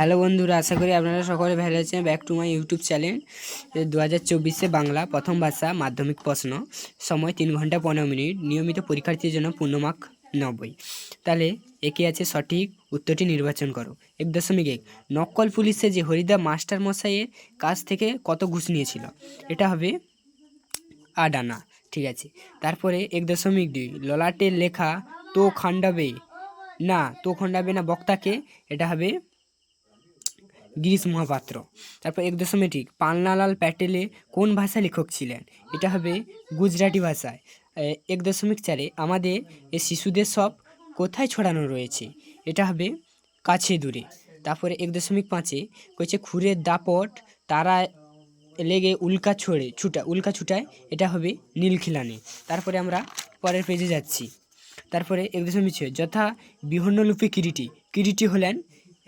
Hello বন্ধুরা, আশা করি আপনারা সকলে ভালো আছেন। Back to my YouTube channel দু হাজার চব্বিশে বাংলা প্রথম ভাষা মাধ্যমিক প্রশ্ন। সময় তিন ঘণ্টা পনেরো মিনিট। নিয়মিত পরীক্ষার্থীর জন্য পূর্ণমাক নব্বই। তাহলে একে আছে সঠিক উত্তরটি নির্বাচন করো। এক দশমিক এক। নকল পুলিশে যে হরিদা মাস্টার মশাইয়ের কাছ থেকে কত ঘুষ নিয়েছিল? এটা হবে আট আনা ঠিক আছে। তারপরে এক দশমিক দুই। ললাটের লেখা তো খান্ডাবে না, তো খণ্ডাবে না বক্তাকে, এটা হবে গিরিশ মহাপাত্র। তারপর এক দশমিক পান্নালাল প্যাটেলে কোন ভাষা লেখক ছিলেন? এটা হবে গুজরাটি ভাষায়। এক দশমিক চারে আমাদের এ শিশুদের সব কোথায় ছড়ানো রয়েছে? এটা হবে কাছে দূরে। তারপরে এক দশমিক পাঁচে কইছে খুরের দাপট তারা লেগে উল্কা ছড়ে, ছুটা, উল্কা ছুটায়, এটা হবে নীলখিলানে। তারপরে আমরা পরের পেজে যাচ্ছি। তারপরে এক দশমিক ছয়, যথা বিহন্নলুপি কিরিটি। কিরিটি হলেন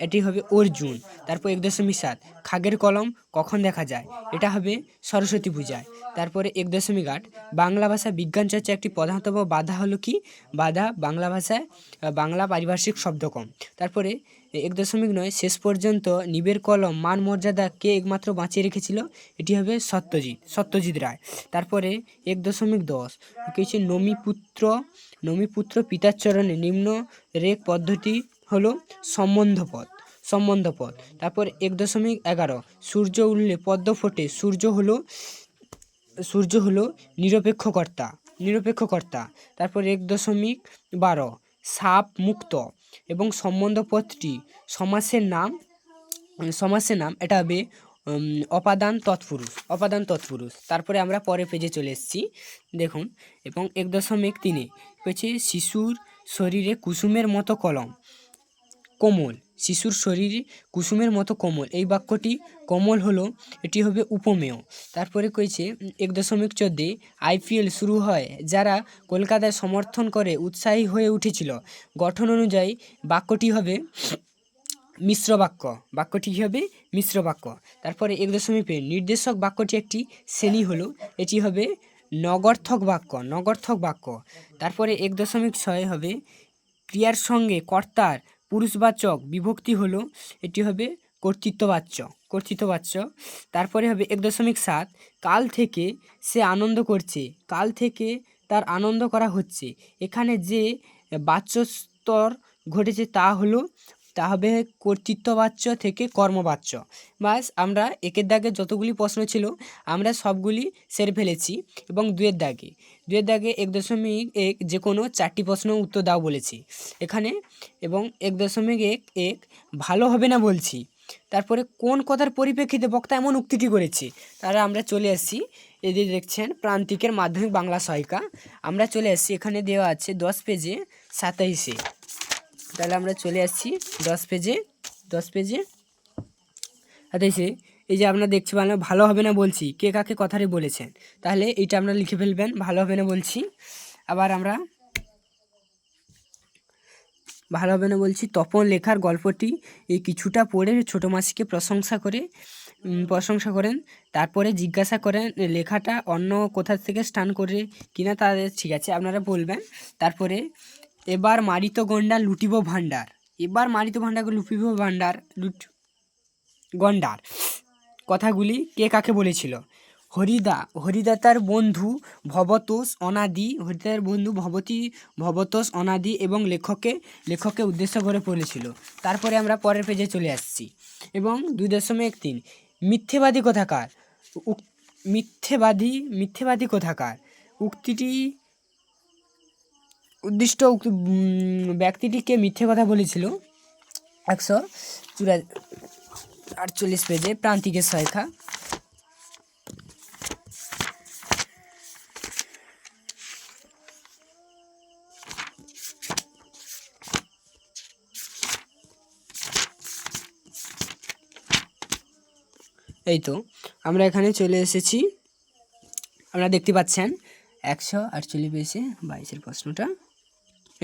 এটি হবে অর্জুন, তারপর এক দশমিক সাত। খাগের কলম কখন দেখা যায়? এটা হবে সরস্বতী পূজায়। তারপরে এক দশমিক আট। বাংলা ভাষা বিজ্ঞান চর্চা একটি প্রধানতম বাধা হলো কি? বাধা বাংলা ভাষায় বাংলা পারিভাষিক শব্দ কম। তারপরে এক দশমিক নয়, শেষ পর্যন্ত নিবের কলম মান মর্যাদা কে একমাত্র বাঁচিয়ে রেখেছিল? এটি হবে সত্যজিৎ সত্যজিৎ রায়। তারপরে এক দশমিক দশ কিছু নমিপুত্র নমিপুত্র পিতার চরণে নিম্ন রেখ পদ্ধতি হলো সম্বন্ধপদ সম্বন্ধপদ তারপর এক দশমিক এগারো, সূর্য উঠলে পদ্ম ফোটে, সূর্য হলো সূর্য হলো নিরপেক্ষকর্তা নিরপেক্ষকর্তা। তারপর এক দশমিক বারো, সাপ মুক্ত। এবং সম্বন্ধপদটি সমাসের নাম সমাসের নাম এটা হবে অপাদান তৎপুরুষ অপাদান তৎপুরুষ। তারপরে আমরা পরে পেজে চলে এসেছি, দেখুন। এবং এক দশমিক তিনে, হচ্ছে শিশুর শরীরে কুসুমের মতো কলম, কোমল। শিশুর শরীর কুসুমের মতো কোমল। এই বাক্যটি কোমল হলো এটি হবে উপমেয়। তারপরে উম, এক দশমিক চোদ্দে আইপিএল শুরু হয় যারা কলকাতায় সমর্থন করে উৎসাহী হয়ে উঠেছিল। গঠন অনুযায়ী বাক্যটি হবে মিশ্র বাক্য। বাক্যটি কী হবে মিশ্র বাক্য। তারপরে এক দশমিক নির্দেশক বাক্যটি একটি শ্রেণি হলো এটি হবে নগর্থক বাক্য নগর্থক বাক্য। তারপরে এক দশমিক ছয় হবে ক্রিয়ার সঙ্গে কর্তার পুরুষবাচক বিভক্তি হলো, এটি হবে কর্তৃত্ববাচ্য কর্তৃত্ববাচ্য। তারপরে হবে এক দশমিক সাত, কাল থেকে সে আনন্দ করছে, কাল থেকে তার আনন্দ করা হচ্ছে। এখানে যে বাচ্যস্তর ঘটেছে তা হলো তা হবে কর্তৃত্ববাচ্য থেকে কর্মবাচ্য। বাস, আমরা একের দাগে যতগুলি প্রশ্ন ছিল, আমরা সবগুলি সেরে ফেলেছি এবং দুয়ের দাগে। দুয়ের দাগে এক দশমিক এক যে কোনো চারটি প্রশ্ন উত্তর দাও বলেছি। এখানে এবং এক দশমিক এক এক ভালো হবে না বলছি। তারপরে কোন কথার পরিপ্রেক্ষিতে বক্তা এমন উক্তিটি করেছে? তারা, আমরা চলে আসছি। এদিকে দেখছেন প্রান্তিকের মাধ্যমিক বাংলা সহায়িকা। আমরা চলে আসছি। এখানে দেওয়া আছে দশ পেজে সাতাইশে। তাহলে আমরা চলে আসছি দশ পেজে দশ পেজে। সাতাইশে এই যে আপনারা দেখতে পারেন ভালো হবে না বলছি, কে কাকে কথাটি বলেছেন। তাহলে এইটা আপনারা লিখে ফেলবেন, ভালো হবে না বলছি। আবার আমরা, ভালো হবে না বলছি, তপন লেখার গল্পটি এই কিছুটা পড়ে ছোটো মাসিকে প্রশংসা করে প্রশংসা করেন, তারপরে জিজ্ঞাসা করেন, লেখাটা অন্য কোথা থেকে স্টান করে কিনা তাদের ঠিক আছে, আপনারা বলবেন। তারপরে এবার মারিত গন্ডার লুটিব ভাণ্ডার। এবার মারিত ভাণ্ডারকে লুটিব ভাণ্ডার, লুট গন্ডার। কথাগুলি কে কাকে বলেছিল? হরিদা হরিদাতার বন্ধু ভবতোষ অনাদি হরিদার বন্ধু ভবতী, ভবতোষ অনাদি এবং লেখকে লেখককে উদ্দেশ্য করে বলেছিল তারপরে আমরা পরের পেজে চলে আসছি। এবং দুই দশমিক তিন, মিথ্যেবাদী কথাকার? মিথ্যেবাদী মিথ্যেবাদী কথাকার? উক্তিটি উদ্দিষ্ট ব্যক্তিটিকে মিথ্যে কথা বলেছিল। একশো চুরা আটচল্লিশ পেজে প্রান্তিকের সহায়িকা এই তো, আমরা এখানে চলে এসেছি। আপনারা দেখতে পাচ্ছেন, একশো আটচল্লিশ পেজে বাইশের প্রশ্নটা।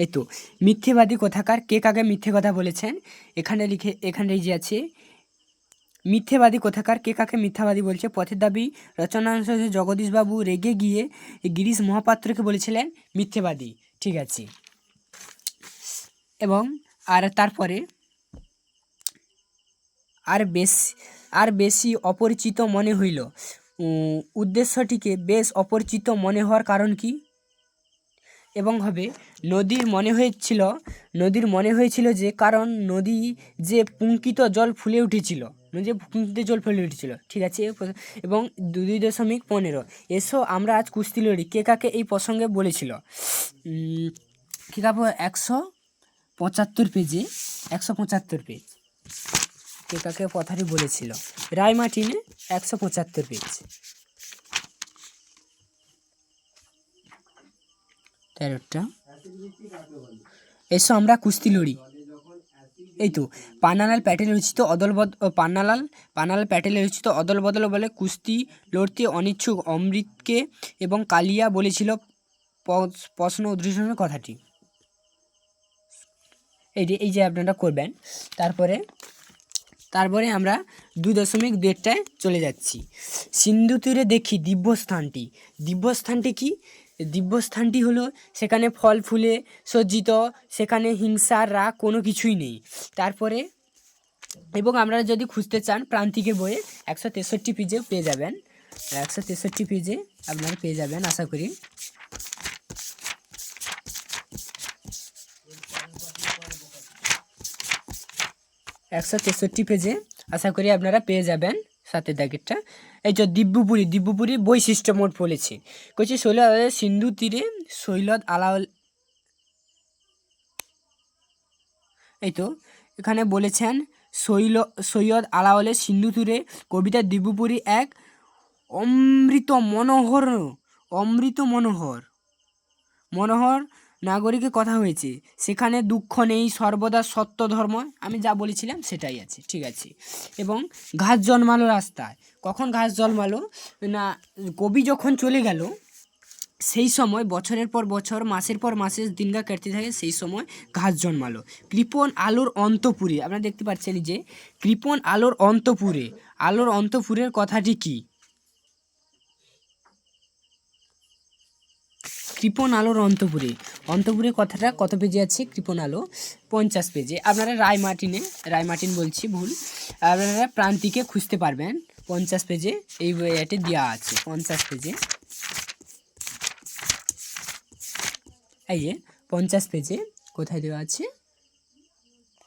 এই তো মিথ্যেবাদী কথাকার? কে কাকে মিথ্যে কথা বলেছেন? এখানে লিখে, এখানে যে আছে, মিথ্যেবাদী কথাকার? কে কাকে মিথ্যাবাদী বলছে? পথের দাবি রচনাংশ জগদীশবাবু রেগে গিয়ে গিরিশ মহাপাত্রকে বলেছিলেন মিথ্যেবাদী। ঠিক আছে। এবং আর তারপরে, আর বেশি আর বেশি অপরিচিত মনে হইল। উদ্দেশ্যটিকে বেশ অপরিচিত মনে হওয়ার কারণ কি? এবং হবে। নদীর মনে হয়েছিল, নদীর মনে হয়েছিল যে, কারণ নদী যে পুঙ্কিত জল ফুলে উঠেছিল নদী পুঙ্কিত জল ফুলে উঠেছিল, ঠিক আছে? এবং দুই দশমিক পনেরো। এসো আমরা আজ কুস্তি লড়ি। কে কাকে এই প্রসঙ্গে বলেছিল? কে কাপড় একশো পঁচাত্তর পেজে, একশো পঁচাত্তর পেজ। কে কাকে কথাটি বলেছিল? রায় মার্টিনে একশো পঁচাত্তর পেজ। তেরোটা। এসো আমরা কুস্তি লড়ি। এই তো, পান্নালাল প্যাটেল রচিত অদল বদ পান্নালাল পান্নালাল প্যাটেলের রচিত অদল বদল বলে কুস্তি লড়তে অনিচ্ছুক অমৃতকে এবং কালিয়া বলেছিল প্রশ্ন উদ্ঘোষণের কথাটি। এই এই যে আপনারা করবেন। তারপরে তারপরে আমরা দু দশমিক দেড়টায় চলে যাচ্ছি। সিন্ধু তীরে দেখি দিব্যস্থানটি। দিব্যস্থানটি কি? দিব্যস্থানটি হলো, সেখানে ফল, ফুলে সজ্জিত, সেখানে হিংসা, রাগ কোনো কিছুই নেই। তারপরে, এবং আপনারা যদি খুঁজতে চান প্রান্তিকের বইয়ে, একশো তেষট্টি পেজেও পেয়ে যাবেন। একশো তেষট্টি পেজে আপনারা পেয়ে যাবেন, আশা করি। একশো তেষট্টি পেজে আশা করি আপনারা পেয়ে যাবেন। সাথে দাগেরটা। এই যে দিব্যপুরী দিব্যপুরী বৈশিষ্ট্য মোট বলেছি। কইছি শৈলদ সিন্ধু তীরে শৈলদ আলাওল এই তো, এখানে বলেছেন, শৈল সৈয়দ আলাওলের সিন্ধু তীরে কবিতা দিব্যপুরী এক অমৃত মনোহর অমৃত মনোহর মনোহর নাগরিকের কথা হয়েছে, সেখানে দুঃখ নেই, সর্বদা সত্য ধর্ম, আমি যা বলেছিলাম সেটাই আছে, ঠিক আছে। এবং ঘাস জন্মালো রাস্তায়। কখন ঘাস জন্মালো? না, কবি যখন চলে গেল, সেই সময়, বছরের পর বছর, মাসের পর মাসের দিনগা কাটতে থাকে, সেই সময় ঘাস জন্মালো। কৃপণ আলোর অন্তপুরে, আপনারা দেখতে পাচ্ছেন যে, কৃপণ আলোর অন্তপুরে, আলোর অন্তপুরের কথাটি কী? কৃপণ আলোর অন্তপুরে অন্তপুরে কথাটা কত পেজে আছে? কৃপণ আলো পঞ্চাশ পেজে। আপনারা রায় মার্টিনে, রায় মার্টিন বলছি ভুল, আপনারা প্রান্তিকে খুঁজতে পারবেন। পঞ্চাশ পেজে এই বইয়াটি দেওয়া আছে, পঞ্চাশ পেজে। এই যে, পঞ্চাশ পেজে কোথায় দেওয়া আছে?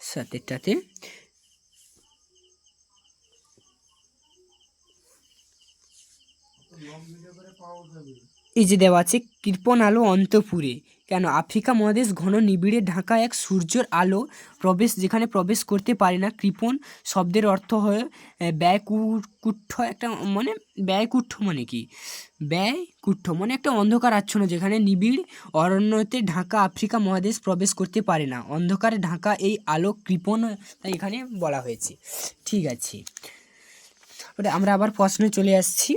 সাতেরটাতে এই যে দেওয়া আছে কৃপণ আলো অন্তপুরে। কেন? আফ্রিকা মহাদেশ ঘন নিবিড়ে ঢাকা এক সূর্যের আলো প্রবেশ যেখানে প্রবেশ করতে পারে না। কৃপণ শব্দের অর্থ হয় আহ, ব্যয়কুণ্ঠ একটা মানে ব্যয়কুণ্ঠ মানে কি? ব্যয়কুণ্ঠ মানে একটা অন্ধকার আচ্ছন্ন যেখানে নিবিড় অরণ্যতে ঢাকা আফ্রিকা মহাদেশ প্রবেশ করতে পারে না। অন্ধকারে ঢাকা এই আলো কৃপণ তাই এখানে বলা হয়েছে। ঠিক আছে। আমরা আবার প্রশ্নে চলে আসছি।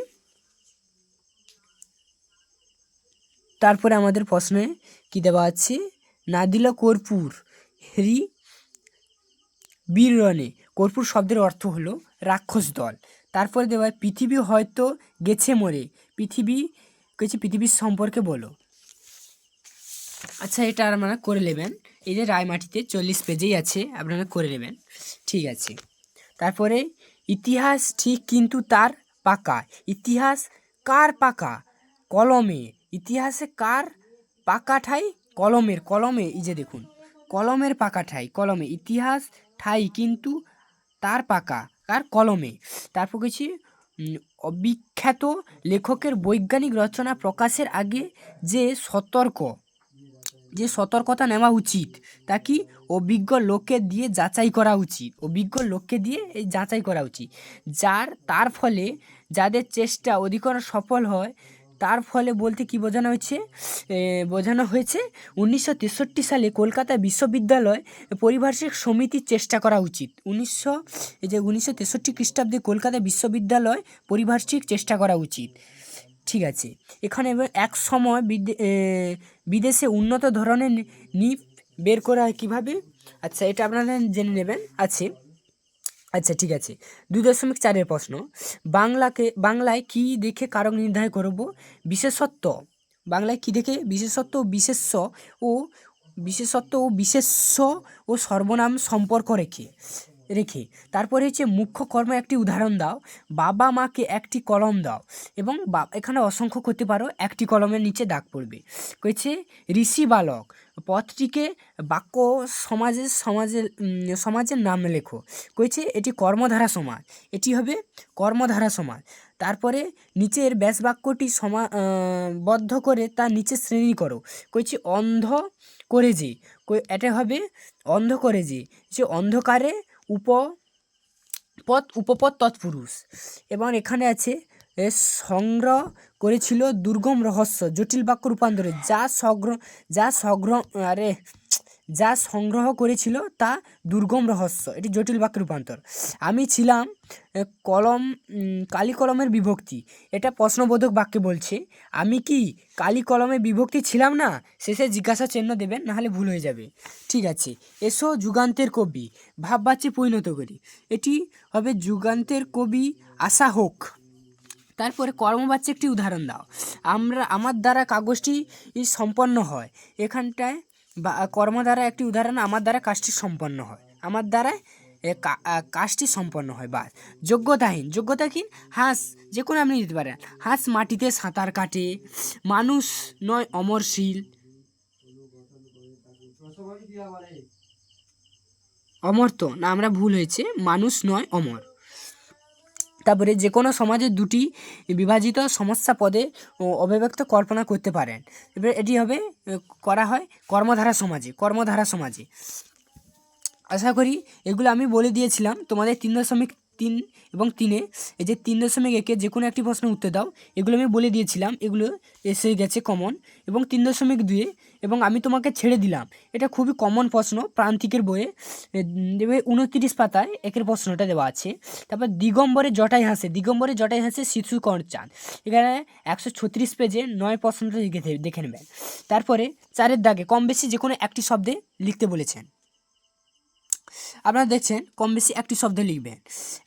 তারপরে আমাদের প্রশ্নে কি দেওয়া আছে? নাদিলা কর্পূর, হেরি বীররণে। কর্পূর শব্দের অর্থ হলো রাক্ষস দল। তারপরে দেওয়া পৃথিবী হয়তো গেছে মরে। পৃথিবী কিছু পৃথিবীর সম্পর্কে বলো। আচ্ছা এটা আপনারা করে নেবেন। এই যে রায়মাটিতে চল্লিশ পেজেই আছে, আপনারা করে নেবেন। ঠিক আছে। তারপরে, ইতিহাস ঠিক কিন্তু তার পাকা। ইতিহাস কার পাকা? কলমে। ইতিহাসে কার পাকা ঠাই? কলমের, কলমে, এই যে দেখুন। কলমের পাকা ঠাই, কলমে। ইতিহাস, ঠাই কিন্তু তার পাকা কার কলমে। তারপর কিছু অবিখ্যাত লেখকের বৈজ্ঞানিক রচনা প্রকাশের আগে যে সতর্ক, যে সতর্কতা নেওয়া উচিত, তা কি অভিজ্ঞ লোককে দিয়ে যাচাই করা উচিত? অভিজ্ঞ লোককে দিয়ে এই যাচাই করা উচিত। যার, তার ফলে যাদের চেষ্টা অধিকর সফল হয় তার ফলে বলতে কি বোঝানো হয়েছে? বোঝানো হয়েছে, উনিশশো তেষট্টি সালে কলকাতা বিশ্ববিদ্যালয় পরিভাষিক সমিতির চেষ্টা করা উচিত। উনিশশো যে উনিশশো তেষট্টি খ্রিস্টাব্দে কলকাতা বিশ্ববিদ্যালয় পরিভাষিক চেষ্টা করা উচিত। ঠিক আছে। এখানে এক সময় বিদে- বিদেশে উন্নত ধরনের নিপ বের করা হয় কীভাবে? আচ্ছা এটা আপনারা জেনে নেবেন। আছে। আচ্ছা ঠিক আছে। দুই দশমিক চারের প্রশ্ন। বাংলাকে, বাংলায় কি দেখে কারক নির্ধারণ করব? বিশেষত্ব। বাংলায় কি দেখে? বিশেষত্ব বিশেষ বিশেষ্য ও, বিশেষত্ব ও বিশেষ্য ও সর্বনাম সম্পর্ক রেখে। রেখে। তারপরে হচ্ছে মুখ্য কর্ম একটি উদাহরণ দাও। বাবা মাকে একটি কলম দাও এবং বা- এখানে অসংখ্য করতে পারো, একটি কলমের নিচে দাগ পড়বে। কয়েছে ঋষি বালক, পথটিকে বাক্য সমাজের সমাজের সমাজের নাম লেখো। কইছে, এটি কর্মধারা সমাজ, এটি হবে কর্মধারা সমাজ। তারপরে নিচের ব্যাস বাক্যটি সমা বদ্ধ করে তার নিচে শ্রেণি করো। কইছে, অন্ধ করে যে। এটা হবে, অন্ধ করে যে। যে, অন্ধকারে উপ পদ, উপপদ তৎপুরুষ। এবং এখানে আছে সংগ্রহ করেছিল দুর্গম রহস্য, জটিল বাক্য রূপান্তরে, যা সগ্র যা সগ্র, আরে যা সংগ্রহ করেছিল তা দুর্গম রহস্য। এটি জটিল বাক্য রূপান্তর। আমি ছিলাম কলম কালি কলমের বিভক্তি। এটা প্রশ্নবোধক বাক্যে বলছে, আমি কি কালি কলমে বিভক্তি ছিলাম না? শেষে জিজ্ঞাসা চিহ্ন দেবেন নাহলে ভুল হয়ে যাবে। ঠিক আছে, এসো যুগান্তের কবি, ভাববাচ্যে পরিণত করি। এটি হবে যুগান্তের কবি আশা হোক। তারপরে কর্মবাচ্যে একটি উদাহরণ দাও। আমরা, আমার দ্বারা কাগজটি সম্পন্ন হয়। এখানটায় বা কর্ম দ্বারা একটি উদাহরণ আমার দ্বারা কাজটি সম্পন্ন হয়। আমার দ্বারা কাজটি সম্পন্ন হয়। বাস, যোগ্যতাহীন। যোগ্যতাহীন, হাঁস যে কোনো আপনি দিতে পারেন। হাঁস মাটিতে সাঁতার কাটে, মানুষ নয়, অমরশীল। অমর তো, না, আমরা ভুল হয়েছে। মানুষ নয়, অমর। তারপরে যে কোনো সমাজের দুটি বিভাজিত সমস্যা পদে ও অব্যক্ত কল্পনা করতে পারেন। এবার এটি হবে করা হয় কর্মধারা সমাজে কর্মধারা সমাজে। আশা করি এগুলো আমি বলে দিয়েছিলাম। তোমাদের তিন দশমিক তিন এবং তিনে, এই যে তিন দশমিক একে যে কোনো একটি প্রশ্ন উত্তর দাও। এগুলো আমি বলে দিয়েছিলাম, এগুলো এসে গেছে কমন এবং তিন দশমিক দুয়ে এবং আমি তোমাকে ছেড়ে দিলাম। এটা খুবই কমন প্রশ্ন প্রান্তিকের বইয়ে। দেবে উনত্রিশ পাতায় একের প্রশ্নটা দেওয়া আছে। তারপর দিগম্বরে জটাই হাসে, দিগম্বরে জটাই হাসে শিশু চাঁদ। এখানে একশো ছত্রিশ পেজে নয় প্রশ্নটা লিখে দেখে নেবেন তারপরে চারের দাগে কম বেশি যে কোনো একটি শব্দে লিখতে বলেছেন। আপনারা দেখছেন, কম বেশি একটি শব্দ লিখবেন।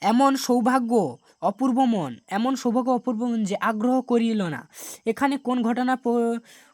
এমন সৌভাগ্য অপূর্ব মন, এমন সৌভাগ্য অপূর্ব মন যে আগ্রহ করিল না। এখানে কোন ঘটনা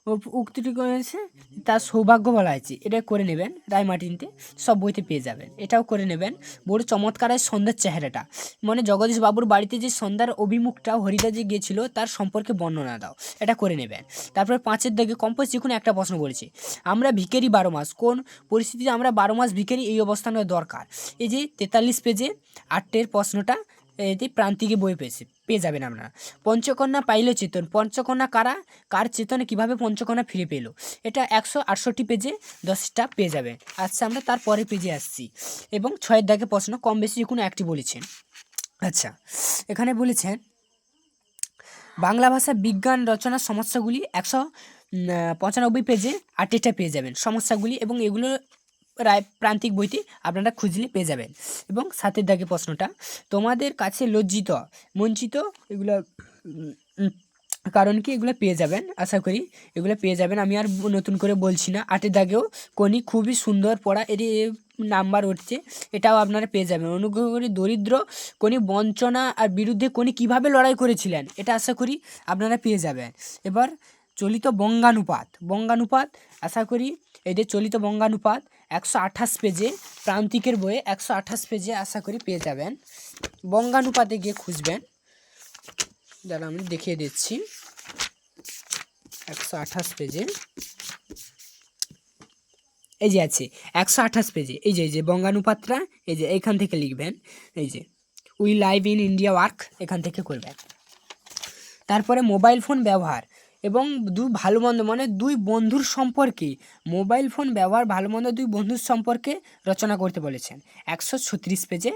উক্তিটি করেছে তার সৌভাগ্য বলা হয়েছে। এটা করে নেবেন রায়মার্টিনতে সব বইতে পেয়ে যাবেন। এটাও করে নেবেন। বড় চমৎকার সন্ধ্যার চেহারাটা। মানে জগদীশ বাবুর বাড়িতে যে সন্ধ্যার অভিমুখটা, হরিদা যে গিয়েছিল, তার সম্পর্কে বর্ণনা দাও। এটা করে নেবেন। তারপরে পাঁচের দিকে কম্পোজ যে কোনো একটা প্রশ্ন করেছে। আমরা ভিখারি বারো মাস, কোন পরিস্থিতিতে আমরা বারো মাস ভিখারি, এই অবস্থানের দরকার? এই যে তেতাল্লিশ পেজে আটের প্রশ্নটা এতে প্রান্তিকে বই পেয়েছে, পেয়ে যাবেন আপনারা। পঞ্চকন্যা পাইল চেতন, পঞ্চকন্যা কারা? কার চেতনে কীভাবে পঞ্চকন্যা ফিরে পেল? এটা একশো আটষট্টি পেজে দশটা পেয়ে যাবেন। আচ্ছা আমরা তারপরে পেজে আসছি। এবং ছয়ের দাগে প্রশ্ন, কম বেশি কোনো একটি বলেছেন। আচ্ছা এখানে বলেছেন, বাংলা ভাষা বিজ্ঞান রচনার সমস্যাগুলি একশো পঁচানব্বই পেজে আটেরটা পেয়ে যাবেন। সমস্যাগুলি এবং এগুলো রায় প্রান্তিক বইটি আপনারা খুঁজলে পেয়ে যাবেন। এবং সাতের দাগে প্রশ্নটা, তোমাদের কাছে লজ্জিত মঞ্চিত এগুলো কারণ কি এগুলো পেয়ে যাবেন, আশা করি এগুলো পেয়ে যাবেন। আমি আর নতুন করে বলছি না, আটের দাগেও কোনি খুবই সুন্দর পড়া, এর নাম্বার উঠছে, এটাও আপনারা পেয়ে যাবেন। অনুগ্রহ করে দরিদ্র কোনি বঞ্চনা আর বিরুদ্ধে কোনি কীভাবে লড়াই করেছিলেন, এটা আশা করি আপনারা পেয়ে যাবেন। এবার চলিত বঙ্গানুপাত বঙ্গানুপাত, আশা করি এদের চলিত বঙ্গানুপাত একশো আঠাশ পেজে, প্রান্তিকের বইয়ে একশো আঠাশ পেজে আশা করি পেয়ে যাবেন। বঙ্গানুপাতে গিয়ে খুঁজবেন। দাঁড়া আমি দেখিয়ে দিচ্ছি। একশো আঠাশ পেজে। এই যে আছে, একশো আঠাশ পেজে। এই যে এই যে বঙ্গানুপাতটা, এই যে এইখান থেকে লিখবেন। এই যে, we live in India work, এখান থেকে করবেন। তারপরে মোবাইল ফোন ব্যবহার। এবং দু ভালো মন্দ মানে দুই বন্ধুর সম্পর্কে, মোবাইল ফোন ব্যবহার ভালো মন্দ দুই বন্ধুর সম্পর্কে রচনা করতে বলেছেন। একশো ছত্রিশ পেজে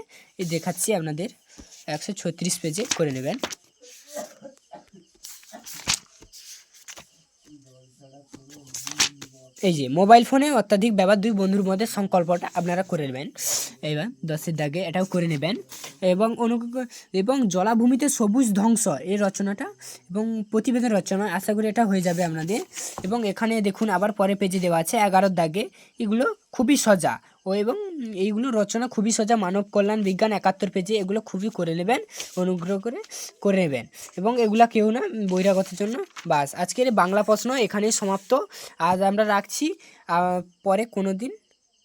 দেখাচ্ছি আপনাদের, একশো ছত্রিশ পেজে করে নেবেন। এই যে মোবাইল ফোনে অত্যাধিক ব্যবহার দুই বন্ধুর মধ্যে সংকল্পটা আপনারা করে নেবেন। এবার দশের দাগে এটাও করে নেবেন। এবং অনু এবং জলাভূমিতে সবুজ ধ্বংস, এই রচনাটা, এবং প্রতিবেদন রচনা, আশা করি এটা হয়ে যাবে আপনাদের। এবং এখানে দেখুন, আবার পরে পেজে দেওয়া আছে, এগারোর দাগে। এগুলো খুবই সজা। ও এবং এইগুলো রচনা খুবই সোজা মানব কল্যাণ, বিজ্ঞান, একাত্তর পেজে, এগুলো খুবই করে নেবেন, অনুগ্রহ করে করে নেবেন। এবং এগুলা কেউ না, বহিরাগতের জন্য, বাস। আজকের বাংলা প্রশ্ন এখানেই সমাপ্ত। আজ আমরা রাখছি। পরে কোনো দিন